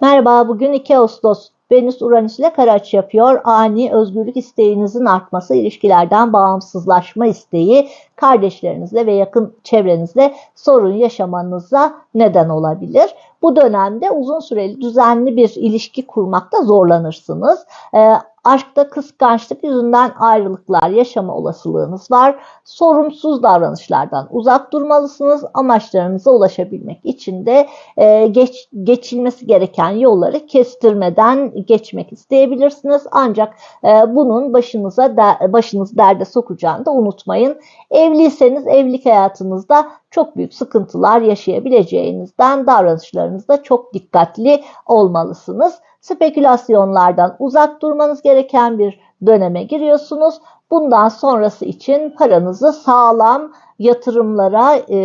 Merhaba, bugün 2 Ağustos. Venüs Uranüs ile kare açı yapıyor. Ani özgürlük isteğinizin artması, ilişkilerden bağımsızlaşma isteği, kardeşlerinizle ve yakın çevrenizle sorun yaşamanıza neden olabilir. Bu dönemde uzun süreli düzenli bir ilişki kurmakta zorlanırsınız. Ee, aşkta kıskançlık yüzünden ayrılıklar yaşama olasılığınız var. Sorumsuz davranışlardan uzak durmalısınız. Amaçlarınıza ulaşabilmek için de e, geç, geçilmesi gereken yolları kestirmeden geçmek isteyebilirsiniz. Ancak e, bunun başınıza de, başınız derde sokacağını da unutmayın. Evliyseniz evlilik hayatınızda çok büyük sıkıntılar yaşayabileceğinizden davranışlarınızda çok dikkatli olmalısınız. Spekülasyonlardan uzak durmanız gereken bir döneme giriyorsunuz. Bundan sonrası için paranızı sağlam yatırımlara e,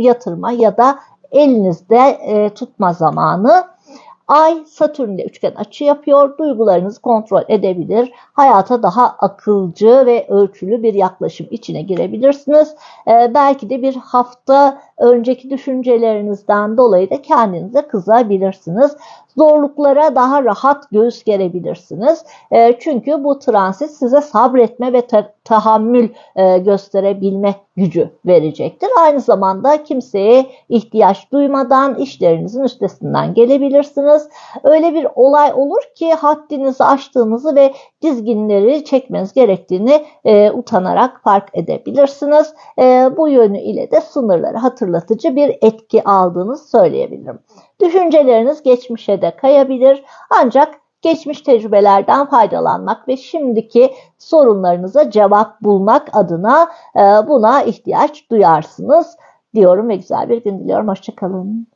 yatırma ya da elinizde e, tutma zamanı. Ay Satürn ile üçgen açı yapıyor. Duygularınızı kontrol edebilir. Hayata daha akılcı ve ölçülü bir yaklaşım içine girebilirsiniz. Ee, belki de bir hafta önceki düşüncelerinizden dolayı da kendinize kızabilirsiniz. Zorluklara daha rahat göğüs gerebilirsiniz. E, çünkü bu transit size sabretme ve ta tahammül e, gösterebilme gücü verecektir. Aynı zamanda kimseye ihtiyaç duymadan işlerinizin üstesinden gelebilirsiniz. Öyle bir olay olur ki haddinizi aştığınızı ve dizginleri çekmeniz gerektiğini e, utanarak fark edebilirsiniz. E, bu yönü ile de sınırları hatırlatıcı bir etki aldığınızı söyleyebilirim. Düşünceleriniz geçmişe de kayabilir ancak geçmiş tecrübelerden faydalanmak ve şimdiki sorunlarınıza cevap bulmak adına e, buna ihtiyaç duyarsınız diyorum ve güzel bir gün diliyorum. Hoşçakalın.